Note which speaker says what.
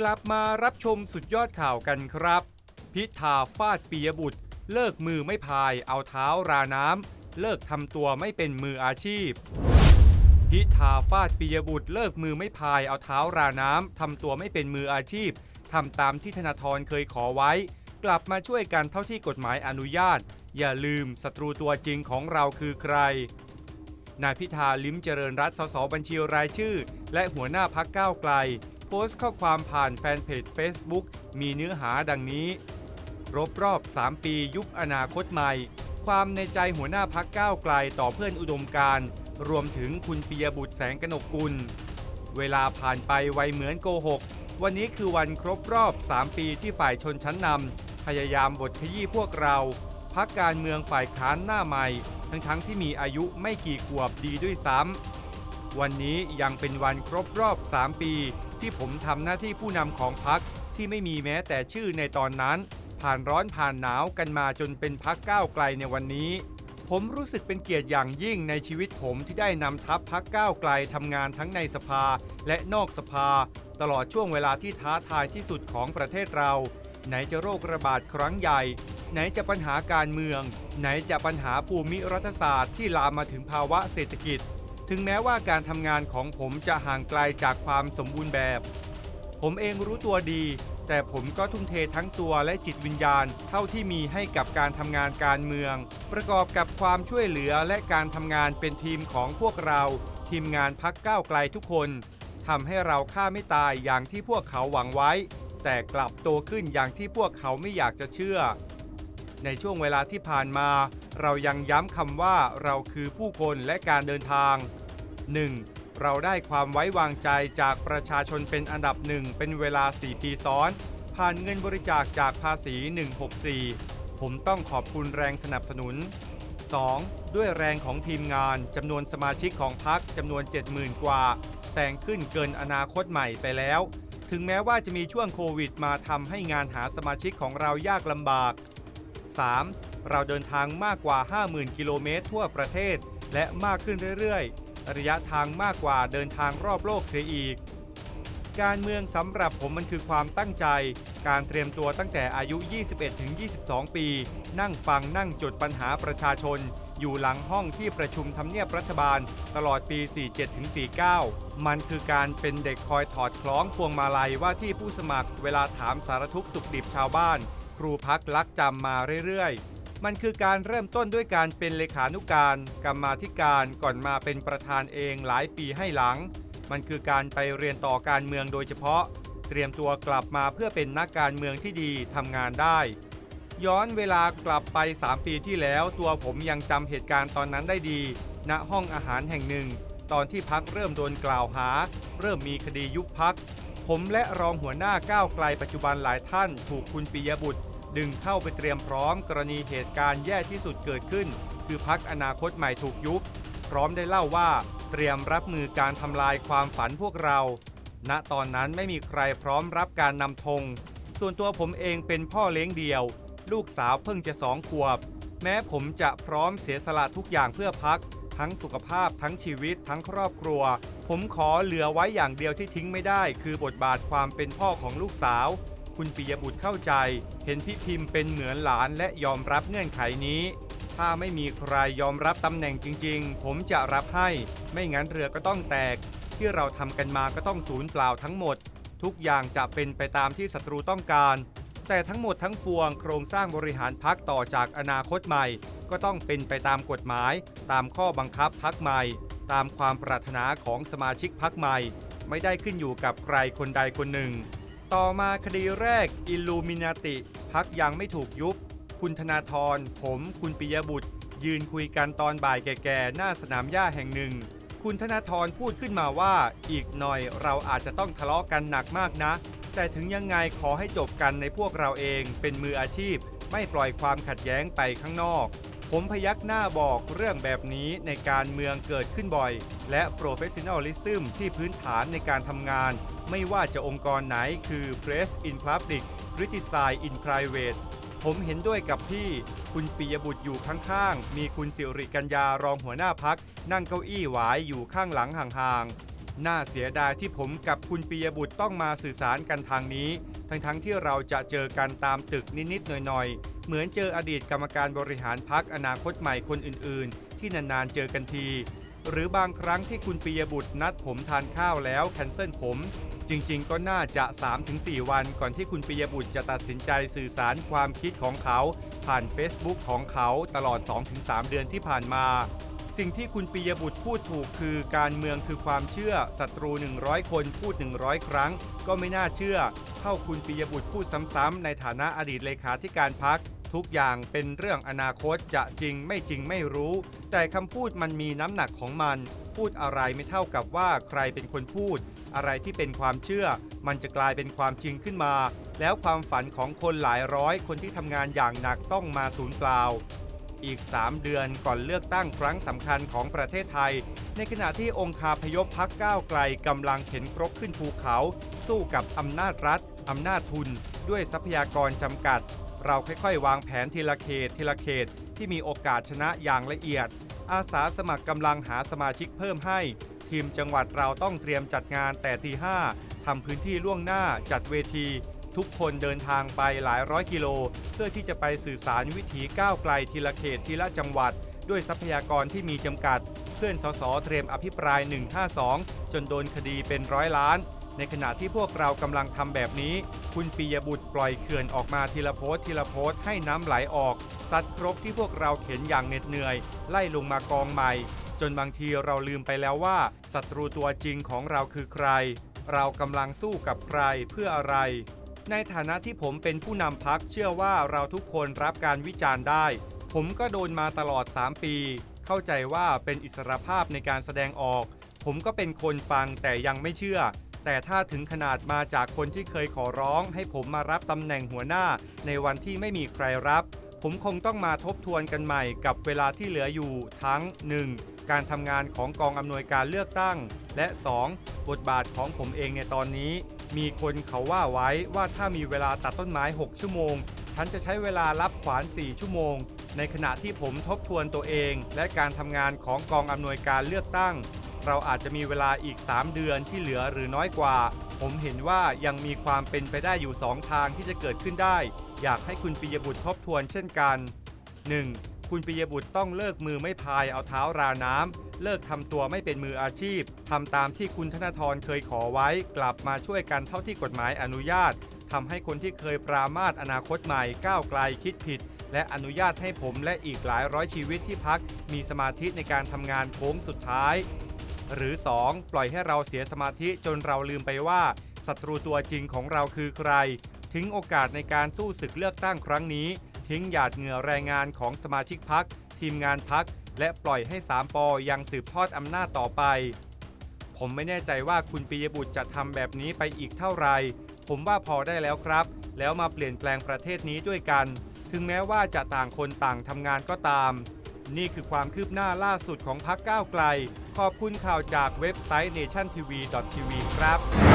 Speaker 1: กลับมารับชมสุดยอดข่าวกันครับ พิธาฟาดปียบุตร เลิกมือไม่พายเอาเท้าราน้ำเลิกทำตัวไม่เป็นมืออาชีพ พิธาฟาดปียบุตร เลิกมือไม่พายเอาเท้าราน้ำทำตัวไม่เป็นมืออาชีพทำตามที่ธนาธรเคยขอไว้ กลับมาช่วยกันเท่าที่กฎหมายอนุญาต อย่าลืมศัตรูตัวจริงของเราคือใครนายพิธาลิ้มเจริญรัตสสบัญชีรายชื่อ และหัวหน้าพักก้าวไกล พสต์ข้อความผ่านแฟนเพจ Facebook มีเนื้อหาดังนี้รบรอบ 3 ปียุคอนาคตใหม่ ความในใจหัวหน้าพักก้าวไกลต่อเพื่อนอุดมการรวมถึงคุณปิยบุตรแสงกนกกุล เวลาผ่านไปไวเหมือนโกหก วันนี้คือวันครบรอบ 3 ปีที่ฝ่ายชนชั้นนำพยายามบทขยี้พวกเราพักการเมืองฝ่ายค้านหน้าใหม่ ทั้งๆที่มีอายุไม่กี่ขวบดีด้วยซ้ำวันนี้ยังเป็นวันครบรอบ 3 ปี ที่ผมทำหน้าที่ผู้นำของพักที่ไม่มีแม้แต่ชื่อในตอนนั้น ผ่านร้อนผ่านหนาวกันมาจนเป็นพักก้าวไกลในวันนี้ ผมรู้สึกเป็นเกียรติอย่างยิ่งในชีวิตผมที่ได้นำทัพพักก้าวไกลทำงานทั้งในสภาและนอกสภา ตลอดช่วงเวลาที่ท้าทายที่สุดของประเทศเรา ไหนจะโรคระบาดครั้งใหญ่ ไหนจะปัญหาการเมือง ไหนจะปัญหาภูมิรัฐศาสตร์ที่ลามมาถึงภาวะเศรษฐกิจ ถึงแม้ว่าการทำงานของผมจะห่างไกลจากความสมบูรณ์แบบ ผมเองรู้ตัวดี แต่ผมก็ทุ่มเททั้งตัวและจิตวิญญาณ เท่าที่มีให้กับการทำงานการเมือง ประกอบกับความช่วยเหลือและการทำงานเป็นทีมของพวกเรา ทีมงานพักก้าวไกลทุกคนทำให้เราฆ่าไม่ตายอย่างที่พวกเขาหวังไว้ แต่กลับโตขึ้นอย่างที่พวกเขาไม่อยากจะเชื่อ ในช่วงเวลาที่ผ่านมา เรายังย้ำคำว่าเราคือผู้คนและการเดินทาง 1. เราได้ความไว้วางใจจากประชาชนเป็นอันดับหนึ่งเป็นเวลา 4 ปีซ้อน ผ่านเงินบริจาคจากภาษี 164 ผมต้องขอบคุณแรงสนับสนุน 2. ด้วยแรงของทีมงานจำนวนสมาชิกของพรรคจำนวน 70,000 กว่า แซงขึ้นเกินอนาคตใหม่ไปแล้ว ถึงแม้ว่าจะมีช่วงโควิดมาทำให้งานหาสมาชิกของเรายากลำบาก 3. เราเดินทางมากกว่า 50,000 กิโลเมตรทั่วประเทศ และมากขึ้นเรื่อยๆ ระยะทางมากกว่าเดินทางรอบโลกเสียอีก การเมืองสำหรับผมมันคือความตั้งใจ การเตรียมตัวตั้งแต่อายุ 21-22 ปี นั่งฟังนั่งจดปัญหาประชาชน อยู่หลังห้องที่ประชุมทำเนียบรัฐบาล ตลอดปี 47-49 มันคือการเป็นเด็กคอยถอดคล้องพวงมาลัยว่าที่ผู้สมัคร เวลาถามสารทุกข์สุขดิบชาวบ้าน ครูพักลักจำมาเรื่อยๆ มันคือการเริ่มต้นด้วยการเป็นเลขานุการกรรมาธิการก่อนมาเป็นประธานเองหลายปีให้หลัง มันคือการไปเรียนต่อการเมืองโดยเฉพาะ เตรียมตัวกลับมาเพื่อเป็นนักการเมืองที่ดีทำงานได้ ย้อนเวลากลับไป 3 ปีที่แล้ว ตัวผมยังจำเหตุการณ์ตอนนั้นได้ดี ณห้องอาหารแห่งหนึ่ง ตอนที่พักเริ่มโดนกล่าวหา เริ่มมีคดียุบพัก ผมและรองหัวหน้าก้าวไกลปัจจุบันหลายท่าน ถูกคุณปิยบุตร ดึงเข้าไปเตรียมพร้อมกรณีเหตุการณ์แย่ที่สุดเกิดขึ้น คือพักอนาคตใหม่ถูกยุบ พร้อมได้เล่าว่าเตรียมรับมือการทำลายความฝันพวกเรา ณตอนนั้นไม่มีใครพร้อมรับการนำธงส่วนตัวผมเองเป็นพ่อเลี้ยงเดี่ยว ลูกสาวเพิ่งจะสองขวบ แม้ผมจะพร้อมเสียสละทุกอย่างเพื่อพัก ทั้งสุขภาพทั้งชีวิต ทั้งครอบครัว ผมขอเหลือไว้อย่างเดียวที่ทิ้งไม่ได้ คือบทบาทความเป็นพ่อของลูกสาว คุณปิยบุตรเข้าใจ เห็นพี่พิมพ์เป็นเหมือนหลานและยอมรับเงื่อนไขนี้ ถ้าไม่มีใครยอมรับตำแหน่งจริง ๆ ผมจะรับให้ ไม่งั้นเรือก็ต้องแตก ที่เราทำกันมาก็ต้องสูญเปล่าทั้งหมด ทุกอย่างจะเป็นไปตามที่ศัตรูต้องการ แต่ทั้งหมดทั้งปวงโครงสร้างบริหารพักต่อจากอนาคตใหม่ ก็ต้องเป็นไปตามกฎหมาย ตามข้อบังคับพักใหม่ ตามความปรารถนาของสมาชิกพักใหม่ ไม่ได้ขึ้นอยู่กับใครคนใดคนหนึ่ง ต่อมาคดีแรกอิลูมินาติ พักยังไม่ถูกยุบ คุณธนาธรผม คุณปิยบุตร ยืนคุยกันตอนบ่ายแก่ๆ หน้าสนามหญ้าแห่งหนึ่ง คุณธนาธรพูดขึ้นมาว่า อีกหน่อยเราอาจจะต้องทะเลาะกันหนักมากนะ แต่ถึงยังไงขอให้จบกันในพวกเราเองเป็นมืออาชีพ ไม่ปล่อยความขัดแย้งไปข้างนอก ผมพยักหน้าบอกเรื่องแบบนี้ในการเมืองเกิดขึ้นบ่อย และ professionalism ที่พื้นฐานในการทำงาน ไม่ว่าจะองค์กรไหนคือ press in public criticize in private ผมเห็นด้วยกับที่คุณปิยบุตรอยู่ข้างๆ มีคุณสิริกัญญารองหัวหน้าพัก นั่งเก้าอี้หวายอยู่ข้างหลังห่างๆ น่าเสียดายที่ผมกับคุณปิยบุตรต้องมาสื่อสารกันทางนี้ ทั้งๆทที่เราจะเจอกันตามตึกนิดๆ หน่อยๆ เหมือนเจออดีตกรรมการบริหารพักอนาคตใหม่คนอื่นๆ ที่นานๆ เจอกันที หรือบางครั้งที่คุณปิยบุตรนัดผมทานข้าวแล้วแคนเซิลผม จริงๆ ก็น่าจะ 3-4 วันก่อนที่คุณปิยบุตรจะตัดสินใจสื่อสารความคิดของเขา ผ่าน Facebook ของเขาตลอด 2-3 เดือนที่ผ่านมา สิ่งที่คุณปิยบุตรพูดถูกคือการเมืองคือความเชื่อศัตรู 100 คนพูด 100 ครั้ง ก็ไม่น่าเชื่อ เท่าคุณปิยบุตรพูดซ้ำๆในฐานะอดีตเลขาธิการพัก ทุกอย่างเป็นเรื่องอนาคตจะจริงไม่จริงไม่รู้ แต่คำพูดมันมีน้ำหนักของมัน พูดอะไรไม่เท่ากับว่าใครเป็นคนพูด อะไรที่เป็นความเชื่อ มันจะกลายเป็นความจริงขึ้นมา แล้วความฝันของคนหลายร้อย คนที่ทำงานอย่างหนักต้องมาสูญเปล่าอีก 3 เดือนก่อนเลือกตั้งครั้งสำคัญของประเทศไทย ในขณะที่องค์คาพยพพักก้าวไกลกำลังเข็นครกขึ้นภูเขา สู้กับอำนาจรัฐ อำนาจทุน ด้วยทรัพยากรจำกัด เราค่อยๆ วางแผนทีละเขตทีละเขตที่มีโอกาสชนะอย่างละเอียด อาสาสมัครกำลังหาสมาชิกเพิ่มให้ ทีมจังหวัดเราต้องเตรียมจัดงานแต่ทีห้าทำพื้นที่ล่วงหน้าจัดเวที ทุกคนเดินทางไปหลายร้อยกิโล เพื่อที่จะไปสื่อสารวิถีก้าวไกลทีละเขตทีละจังหวัด ด้วยทรัพยากรที่มีจำกัด เพื่อนสสเตรียมอภิปราย 152 จนโดนคดีเป็นร้อยล้าน ในขณะที่พวกเรากำลังทำแบบนี้ คุณปียบุตรปล่อยเขื่อนออกมาทีละโพสทีละโพสให้น้ำไหลออกซัดครบที่พวกเราเข็นอย่างเหน็ดเหนื่อย ไล่ลงมากองใหม่ จนบางทีเราลืมไปแล้วว่าศัตรูตัวจริงของเราคือใคร เรากำลังสู้กับใครเพื่ออะไร ในฐานะที่ผมเป็นผู้นำพักเชื่อว่าเราทุกคนรับการวิจารณ์ได้ ผมก็โดนมาตลอด 3 ปี เข้าใจว่าเป็นอิสรภาพในการแสดงออก ผมก็เป็นคนฟังแต่ยังไม่เชื่อ แต่ถ้าถึงขนาดมาจากคนที่เคยขอร้อง ให้ผมมารับตำแหน่งหัวหน้า ในวันที่ไม่มีใครรับ ผมคงต้องมาทบทวนกันใหม่กับเวลาที่เหลืออยู่ทั้ง 1. การทำงานของกองอำนวยการเลือกตั้ง และ 2. บทบาทของผมเองในตอนนี้ มีคนเขาว่าไว้ว่าถ้ามีเวลาตัดต้นไม้ 6 ชั่วโมง ฉันจะใช้เวลารับขวาน 4 ชั่วโมง ในขณะที่ผมทบทวนตัวเอง และการทำงานของกองอำนวยการเลือกตั้ง เราอาจจะมีเวลาอีก 3 เดือนที่เหลือหรือน้อยกว่า ผมเห็นว่ายังมีความเป็นไปได้อยู่ 2 ทางที่จะเกิดขึ้นได้ อยากให้คุณปิยบุตรทบทวนเช่นกัน 1. คุณปิยบุตรต้องเลิกมือไม่พายเอาเท้าราน้ำเลิกทำตัวไม่เป็นมืออาชีพทำตามที่คุณธนาธรเคยขอไว้ กลับมาช่วยกันเท่าที่กฎหมายอนุญาตทำให้คนที่เคยปรามาสอนาคตใหม่ก้าวไกลคิดผิดและอนุญาตให้ผมและอีกหลายร้อยชีวิตที่พักมีสมาธิในการทำงานโค้งสุดท้าย หรือ 2. ปล่อยให้เราเสียสมาธิจนเราลืมไปว่าศัตรูตัวจริงของเราคือใคร ทิ้งโอกาสในการสู้ศึกเลือกตั้งครั้งนี้ ทิ้งหยาดเหงื่อแรงงานของสมาชิกพัก ทีมงานพัก และปล่อยให้สามปอยังสืบทอดอำนาจต่อไป ผมไม่แน่ใจว่าคุณปิยบุตรจะทำแบบนี้ไปอีกเท่าไหร่ผมว่าพอได้แล้วครับ แล้วมาเปลี่ยนแปลงประเทศนี้ด้วยกัน ถึงแม้ว่าจะต่างคนต่างทำงานก็ตาม นี่คือความคืบหน้าล่าสุดของพักก้าวไกล ขอบคุณข่าวจากเว็บไซต์ nationtv.tv ครับ